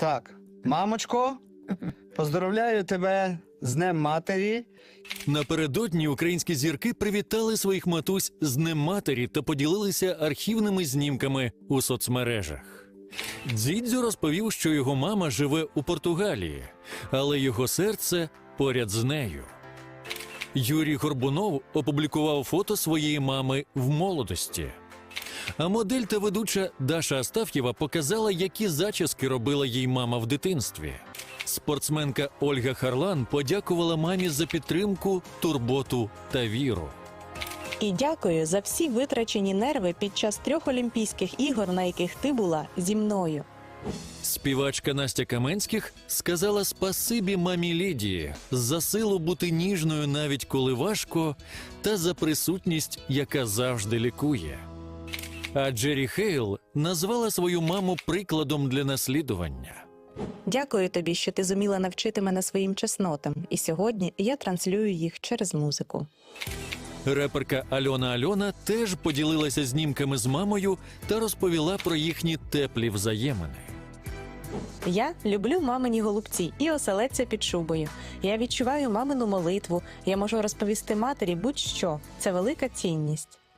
Так, мамочко, поздоровляю тебе з Днем Матері. Напередодні українські зірки привітали своїх матусь з Днем матері та поділилися архівними знімками у соцмережах. Дзідзьо розповів, що його мама живе у Португалії, але його серце поряд з нею. Юрій Горбунов опублікував фото своєї мами в молодості. А модель та ведуча Даша Астаф'єва показала, які зачіски робила їй мама в дитинстві. Спортсменка Ольга Харлан подякувала мамі за підтримку, турботу та віру. І дякую за всі витрачені нерви під час трьох Олімпійських ігор, на яких ти була зі мною. Співачка Настя Каменських сказала спасибі мамі Лідії за силу бути ніжною навіть коли важко, та за присутність, яка завжди лікує. А Джері Хейл назвала свою маму прикладом для наслідування. Дякую тобі, що ти зуміла навчити мене своїм чеснотам, і сьогодні я транслюю їх через музику. Реперка Альона Альона теж поділилася знімками з мамою та розповіла про їхні теплі взаємини. Я люблю мамині голубці і оселедця під шубою. Я відчуваю мамину молитву. Я можу розповісти матері будь-що. Це велика цінність.